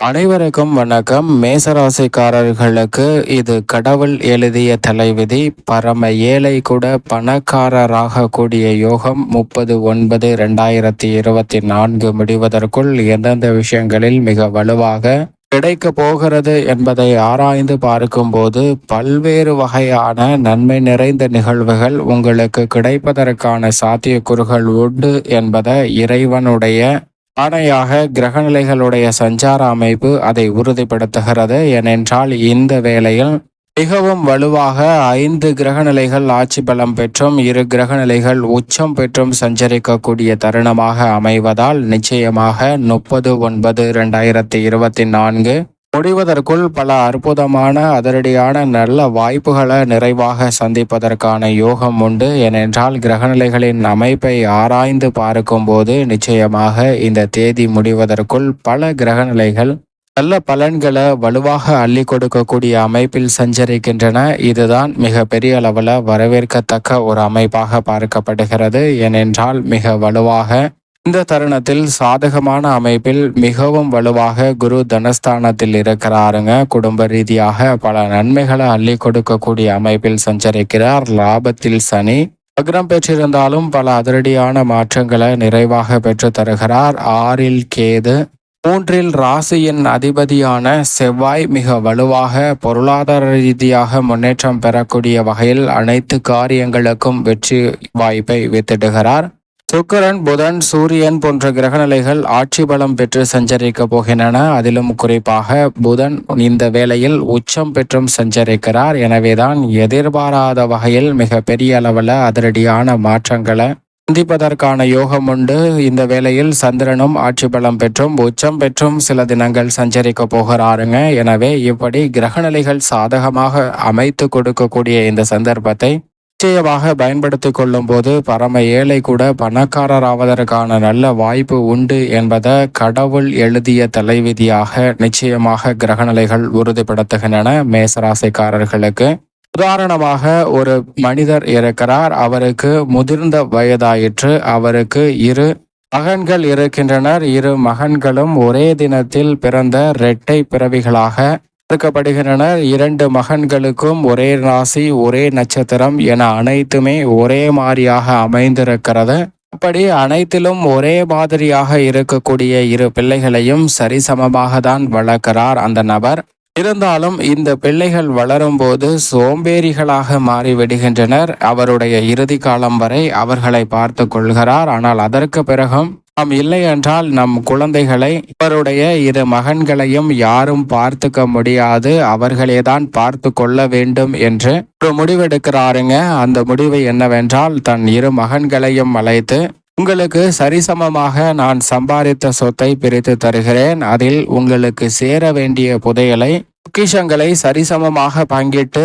அனைவருக்கும் வணக்கம். மேசராசிக்காரர்களுக்கு இது கடவுள் எழுதிய தலைவிதி. பரம ஏழை கூட பணக்காரராக கூடிய யோகம் முப்பது ஒன்பது ரெண்டாயிரத்தி இருபத்தி நான்கு முடிவதற்குள் எந்தெந்த விஷயங்களில் மிக வலுவாக கிடைக்க போகிறது என்பதை ஆராய்ந்து பார்க்கும்போது பல்வேறு வகையான நன்மை நிறைந்த நிகழ்வுகள் உங்களுக்கு கிடைப்பதற்கான சாத்தியக்கூறுகள் உண்டு என்பதை இறைவனுடைய ஆணையாக கிரகநிலைகளுடைய சஞ்சார அமைப்பு அதை உறுதிப்படுத்துகிறது. ஏனென்றால் இந்த வேளையில் மிகவும் வலுவாக ஐந்து கிரகநிலைகள் ஆட்சி பலம் பெற்றும் இரு கிரகநிலைகள் உச்சம் பெற்றும் சஞ்சரிக்கக்கூடிய தருணமாக அமைவதால் நிச்சயமாக முப்பது ஒன்பது ரெண்டாயிரத்தி இருபத்தி நான்கு முடிவதற்குள் பல அற்புதமான அதிரடியான நல்ல வாய்ப்புகளை நிறைவாக சந்திப்பதற்கான யோகம் உண்டு. ஏனென்றால் கிரகநிலைகளின் அமைப்பை ஆராய்ந்து பார்க்கும்போது நிச்சயமாக இந்த தேதி முடிவதற்குள் பல கிரகநிலைகள் நல்ல பலன்களை வலுவாக அள்ளி கொடுக்கக்கூடிய அமைப்பில் சஞ்சரிக்கின்றன. இதுதான் மிக பெரிய அளவில் வரவேற்கத்தக்க ஒரு அமைப்பாக பார்க்கப்படுகிறது. ஏனென்றால் மிக வலுவாக இந்த தருணத்தில் சாதகமான அமைப்பில் மிகவும் வலுவாக குரு தனஸ்தானத்தில் இருக்கிறாருங்க. குடும்ப ரீதியாக பல நன்மைகளை அள்ளி கொடுக்கக்கூடிய அமைப்பில் சஞ்சரிக்கிறார். லாபத்தில் சனி. அக்ரம் பெற்றிருந்தாலும் பல அதிரடியான மாற்றங்களை நிறைவாக பெற்று தருகிறார். ஆறில் கேது. மூன்றில் ராசியின் அதிபதியான செவ்வாய் மிக வலுவாக பொருளாதார ரீதியாக முன்னேற்றம் பெறக்கூடிய வகையில் அனைத்து காரியங்களுக்கும் வெற்றி வாய்ப்பை வித்திடுகிறார். சுக்கரன் புதன் சூரியன் போன்ற கிரகநிலைகள் ஆட்சி பலம் பெற்று சஞ்சரிக்க போகின்றன. அதிலும் குறிப்பாக புதன் இந்த வேளையில் உச்சம் பெற்றும் சஞ்சரிக்கிறார். எனவேதான் எதிர்பாராத வகையில் மிக பெரிய அளவில் அதிரடியான மாற்றங்களை சந்திப்பதற்கான யோகம் உண்டு. இந்த வேளையில் சந்திரனும் ஆட்சி பலம் பெற்றும் உச்சம் பெற்றும் சில தினங்கள் சஞ்சரிக்க போகிறாருங்க. எனவே இப்படி கிரகநிலைகள் சாதகமாக அமைத்து கொடுக்கக்கூடிய இந்த சந்தர்ப்பத்தை நிச்சயமாக பயன்படுத்தி கொள்ளும் போது பரம ஏழை கூட பணக்காரர் ஆவதற்கான நல்ல வாய்ப்பு உண்டு என்பதை கடவுள் எழுதிய தலைவிதியாக நிச்சயமாக கிரகநிலைகள் உறுதிப்படுத்துகின்றன மேசராசிக்காரர்களுக்கு. உதாரணமாக ஒரு மனிதர் இருக்கிறார் அவருக்கு முதிர்ந்த வயதாயிற்று அவருக்கு இரு மகன்கள் இருக்கின்றனர் இரு மகன்களும் ஒரே தினத்தில் பிறந்த இரட்டை பிறவிகளாக இருக்கப்படுகின்றனர் இரண்டு மகன்களுக்கும் ஒரே ராசி ஒரே நட்சத்திரம் என அனைத்துமே ஒரே மாதிரியாக அமைந்திருக்கிறது. அப்படி அனைத்திலும் ஒரே மாதிரியாக இருக்கக்கூடிய இரு பிள்ளைகளையும் சரிசமமாக தான் வளர்க்கிறார் அந்த நபர். இருந்தாலும் இந்த பிள்ளைகள் வளரும்போது சோம்பேறிகளாக மாறிவிடுகின்றனர். அவருடைய இறுதி காலம் வரை அவர்களை பார்த்து கொள்கிறார். ஆனால் அதற்கு பிறகும் நாம் இல்லை என்றால் நம் குழந்தைகளை அவருடைய இரு மகன்களையும் யாரும் பார்த்துக்க முடியாது. அவர்களே தான் பார்த்து கொள்ள வேண்டும் என்று ஒரு முடிவெடுக்கிறாருங்க. அந்த முடிவு என்னவென்றால் தன் இரு மகன்களையும் அழைத்து உங்களுக்கு சரிசமமாக நான் சம்பாதித்த சொத்தை பிரித்து தருகிறேன். அதில் உங்களுக்கு சேர வேண்டிய புதையலை பொக்கிஷங்களை சரிசமமாக பங்கிட்டு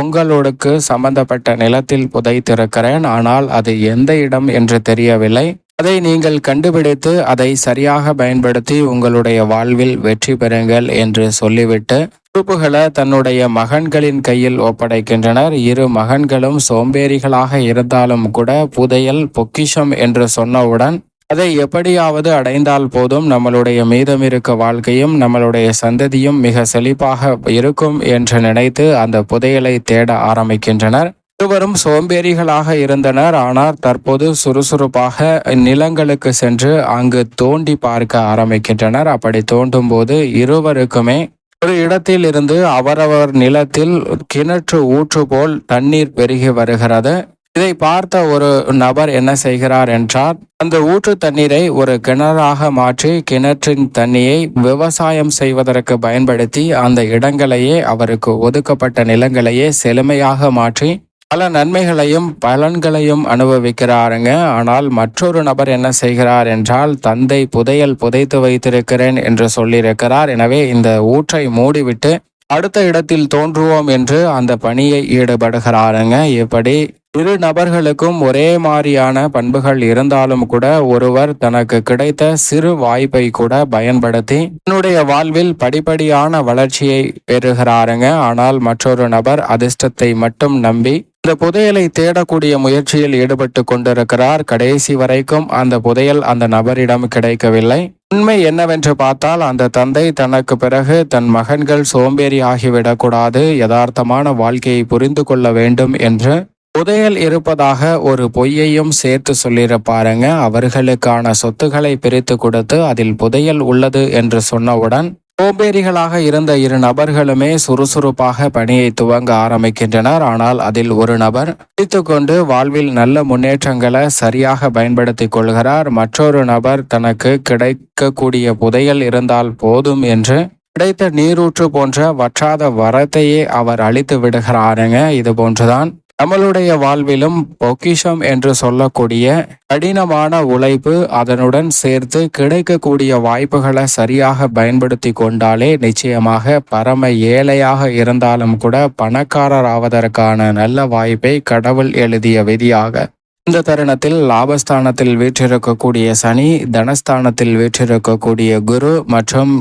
உங்களோடுக்கு சம்பந்தப்பட்ட நிலத்தில் புதைத்திருக்கிறேன். ஆனால் அது எந்த இடம் என்று தெரியவில்லை. அதை நீங்கள் கண்டுபிடித்து அதை சரியாக பயன்படுத்தி உங்களுடைய வாழ்வில் வெற்றி பெறுங்கள் என்று சொல்லிவிட்டு பொறுப்புகளை தன்னுடைய மகன்களின் கையில் ஒப்படைக்கின்றனர். இரு மகன்களும் சோம்பேறிகளாக இருந்தாலும் கூட புதையல் பொக்கிஷம் என்று சொன்னவுடன் அதை எப்படியாவது அடைந்தால் போதும். நம்மளுடைய மீதமிருக்க வாழ்க்கையும் நம்மளுடைய சந்ததியும் மிக செழிப்பாக இருக்கும் என்று நினைத்து அந்த புதையலை தேட ஆரம்பிக்கின்றனர். இருவரும் சோம்பேறிகளாக இருந்தனர். ஆனால் தற்போது சுறுசுறுப்பாக நிலங்களுக்கு சென்று அங்கு தோண்டி பார்க்க ஆரம்பிக்கின்றனர். அப்படி தோண்டும் போது இருவருக்குமே ஒரு இடத்தில் இருந்து அவரவர் நிலத்தில் கிணற்று ஊற்று போல் தண்ணீர் பெருகி வருகிறது. இதை பார்த்த ஒரு நபர் என்ன செய்கிறார் என்றால் அந்த ஊற்று தண்ணீரை ஒரு கிணறாக மாற்றி கிணற்றின் தண்ணியை விவசாயம் செய்வதற்கு பயன்படுத்தி அந்த இடங்களையே அவருக்கு ஒதுக்கப்பட்ட நிலங்களையே செழுமையாக மாற்றி பல நன்மைகளையும் பலன்களையும் அனுபவிக்கிறாருங்க. ஆனால் மற்றொரு நபர் என்ன செய்கிறார் என்றால் தந்தை புதையல் புதைத்து வைத்திருக்கிறேன் என்று சொல்லியிருக்கிறார். எனவே இந்த ஊற்றை மூடிவிட்டு அடுத்த இடத்தில் தோன்றுவோம் என்று அந்த பணியை ஈடுபடுகிறாருங்க. இப்படி இரு நபர்களுக்கும் ஒரே மாதிரியான பண்புகள் இருந்தாலும் கூட ஒருவர் தனக்கு கிடைத்த சிறு வாய்ப்பை கூட பயன்படுத்தி தன்னுடைய வாழ்வில் படிப்படியான வளர்ச்சியை பெறுகிறாருங்க. ஆனால் மற்றொரு நபர் அதிர்ஷ்டத்தை மட்டும் நம்பி இந்த புதையலை தேடக்கூடிய முயற்சியில் ஈடுபட்டு கொண்டிருக்கிறார். கடைசி வரைக்கும் அந்த புதையல் அந்த நபரிடம் கிடைக்கவில்லை. உண்மை என்னவென்று பார்த்தால் அந்த தந்தை தனக்கு பிறகு தன் மகன்கள் சோம்பேறி ஆகிவிடக்கூடாது யதார்த்தமான வாழ்க்கையை புரிந்து கொள்ள வேண்டும் என்று. புதையல் இருப்பதாக ஒரு பொய்யையும் சேர்த்து சொல்லியிருப்பாருங்க. அவர்களுக்கான சொத்துக்களை பிரித்து கொடுத்து அதில் புதையல் உள்ளது என்று சொன்னவுடன் சோம்பேறிகளாக இருந்த இரு நபர்களுமே சுறுசுறுப்பாக பணியை துவங்க ஆரம்பிக்கின்றனர். ஆனால் அதில் ஒரு நபர் பிடித்துக்கொண்டு வாழ்வில் நல்ல முன்னேற்றங்களை சரியாக பயன்படுத்திக் கொள்கிறார். மற்றொரு நபர் தனக்கு கிடைக்கக்கூடிய புதையல் இருந்தால் போதும் என்று கிடைத்த நீரூற்று போன்ற வற்றாத வரத்தையே அவர் அழித்து விடுகிறாருங்க. இது போன்றுதான் நம்மளுடைய வாழ்விலும் பொக்கிஷம் என்று சொல்லக்கூடிய கடினமான உழைப்பு அதனுடன் சேர்த்து கிடைக்கக்கூடிய வாய்ப்புகளை சரியாக பயன்படுத்தி கொண்டாலே நிச்சயமாக பரம ஏழையாக இருந்தாலும் கூட பணக்காரர் ஆவதற்கான நல்ல வாய்ப்பை கடவுள் எழுதிய விதியாக இந்த தருணத்தில் லாபஸ்தானத்தில் வீற்றிருக்கக்கூடிய சனி தனஸ்தானத்தில் வீற்றிருக்கக்கூடிய குரு மற்றும்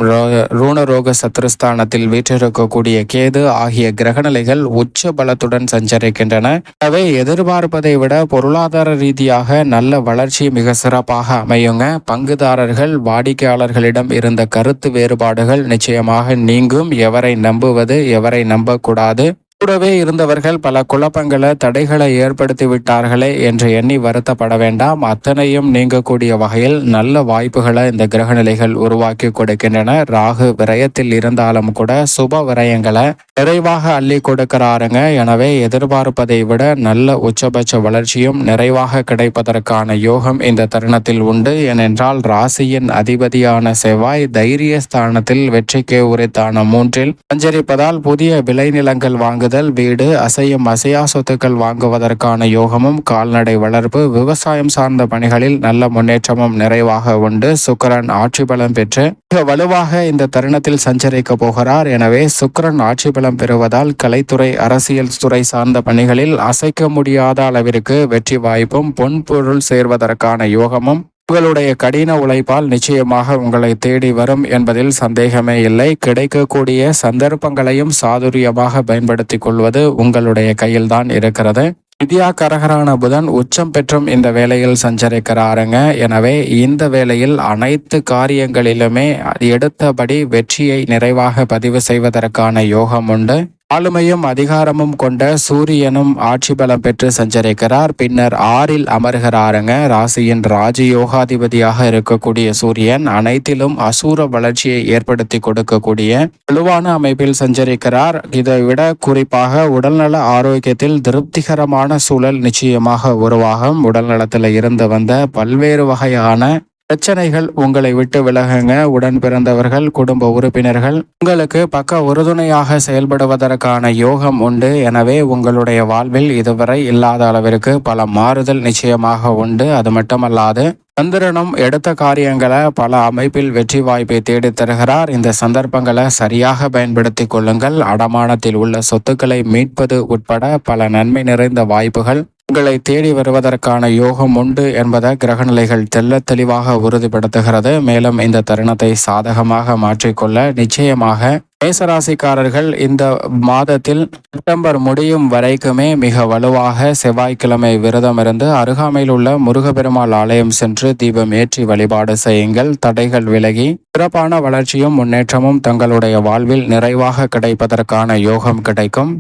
ரூணரோக சத்ருஸ்தானத்தில் வீற்றிருக்கக்கூடிய கேது ஆகிய கிரகநிலைகள் உச்ச பலத்துடன் சஞ்சரிக்கின்றன. அவை எதிர்பார்ப்பதை விட பொருளாதார ரீதியாக நல்ல வளர்ச்சி மிக சிறப்பாக அமையுங்க. பங்குதாரர்கள் வாடிக்கையாளர்களிடம் இருந்த கருத்து வேறுபாடுகள் நிச்சயமாக நீங்கும். எவரை நம்புவது எவரை நம்பக்கூடாது. கூடவே இருந்தவர்கள் பல குழப்பங்களை தடைகளை ஏற்படுத்தி விட்டார்களே என்று எண்ணி வருத்தப்பட வேண்டாம். அத்தனையும் நீங்கக்கூடிய வகையில் நல்ல வாய்ப்புகளை இந்த கிரகநிலைகள் உருவாக்கி கொடுக்கின்றன. ராகு விரயத்தில் இருந்தாலும் கூட சுப விரயங்களை நிறைவாக அள்ளி கொடுக்கிறாருங்க. எனவே எதிர்பார்ப்பதை விட நல்ல உச்சபட்ச வளர்ச்சியும் நிறைவாக கிடைப்பதற்கான யோகம் இந்த தருணத்தில் உண்டு. ஏனென்றால் ராசியின் அதிபதியான செவ்வாய் தைரிய ஸ்தானத்தில் வெற்றிக்கு உரைத்தான மூன்றில் சஞ்சரிப்பதால் புதிய விளைநிலங்கள் வாங்குதல் முதல் வீடு அசையும் அசையா சொத்துக்கள் வாங்குவதற்கான யோகமும் கால்நடை வளர்ப்பு விவசாயம் சார்ந்த பணிகளில் நல்ல முன்னேற்றமும் நிறைவாக உண்டு. சுக்கரன் ஆட்சி பலம் பெற்று மிக வலுவாக இந்த தருணத்தில் சஞ்சரிக்க போகிறார். எனவே சுக்கரன் ஆட்சி பலம் பெறுவதால் கலைத்துறை அரசியல் துறை சார்ந்த பணிகளில் அசைக்க முடியாத அளவிற்கு வெற்றி வாய்ப்பும் பொன்பொருள் சேர்வதற்கான யோகமும் உங்களுடைய கடின உழைப்பால் நிச்சயமாக உங்களை தேடி வரும் என்பதில் சந்தேகமே இல்லை. கிடைக்கக்கூடிய சந்தர்ப்பங்களையும் சாதுரியமாக பயன்படுத்திக் கொள்வது உங்களுடைய கையில்தான் இருக்கிறது. வித்யா கரகரான புதன் உச்சம் பெற்றும் இந்த வேலையில் சஞ்சரிக்கிறாருங்க. எனவே இந்த வேளையில் அனைத்து காரியங்களிலுமே எடுத்தபடி வெற்றியை நிறைவாக பதிவு செய்வதற்கான யோகம் உண்டு. ஆளுமையும் அதிகாரமும் கொண்ட சூரியனும் ஆட்சி பலம் பெற்று சஞ்சரிக்கிறார். பின்னர் ஆறில் அமர்கிறாருங்க. ராசியின் ராஜயோகாதிபதியாக இருக்கக்கூடிய சூரியன் அனைத்திலும் அசூர வளர்ச்சியை ஏற்படுத்தி கொடுக்கக்கூடிய வலுவான அமைப்பில் சஞ்சரிக்கிறார். இதை விட குறிப்பாக உடல்நல ஆரோக்கியத்தில் திருப்திகரமான சூழல் நிச்சயமாக உருவாகும். உடல்நலத்தில் இருந்து வந்த பல்வேறு வகையான பிரச்சனைகள் உங்களை விட்டு விலகுங்க. உடன் பிறந்தவர்கள் குடும்ப உறுப்பினர்கள் உங்களுக்கு பக்க உறுதுணையாக செயல்படுவதற்கான யோகம் உண்டு. எனவே உங்களுடைய வாழ்வில் இதுவரை இல்லாத அளவிற்கு பல மாறுதல் நிச்சயமாக உண்டு. அது மட்டுமல்லாது சந்திரனும் எடுத்த காரியங்களை பல அமைப்பில் வெற்றி வாய்ப்பை தேடி தருகிறார். இந்த சந்தர்ப்பங்களை சரியாக பயன்படுத்தி கொள்ளுங்கள். அடமானத்தில் உள்ள சொத்துக்களை மீட்பது உட்பட பல நன்மை நிறைந்த வாய்ப்புகள் உங்களை தேடி வருவதற்கான யோகம் உண்டு என்பதை கிரகநிலைகள் தெல்ல தெளிவாக உறுதிப்படுத்துகிறது. மேலும் இந்த தருணத்தை சாதகமாக மாற்றிக்கொள்ள நிச்சயமாக மேசராசிக்காரர்கள் இந்த மாதத்தில் செப்டம்பர் முடியும் வரைக்குமே மிக வலுவாக செவ்வாய்க்கிழமை விரதம் இருந்து அருகாமையில் உள்ள முருகப்பெருமாள் ஆலயம் சென்று தீபம் ஏற்றி வழிபாடு செய்யுங்கள். தடைகள் விலகி சிறப்பான வளர்ச்சியும் முன்னேற்றமும் தங்களுடைய வாழ்வில் நிறைவாக கிடைப்பதற்கான யோகம் கிடைக்கும்.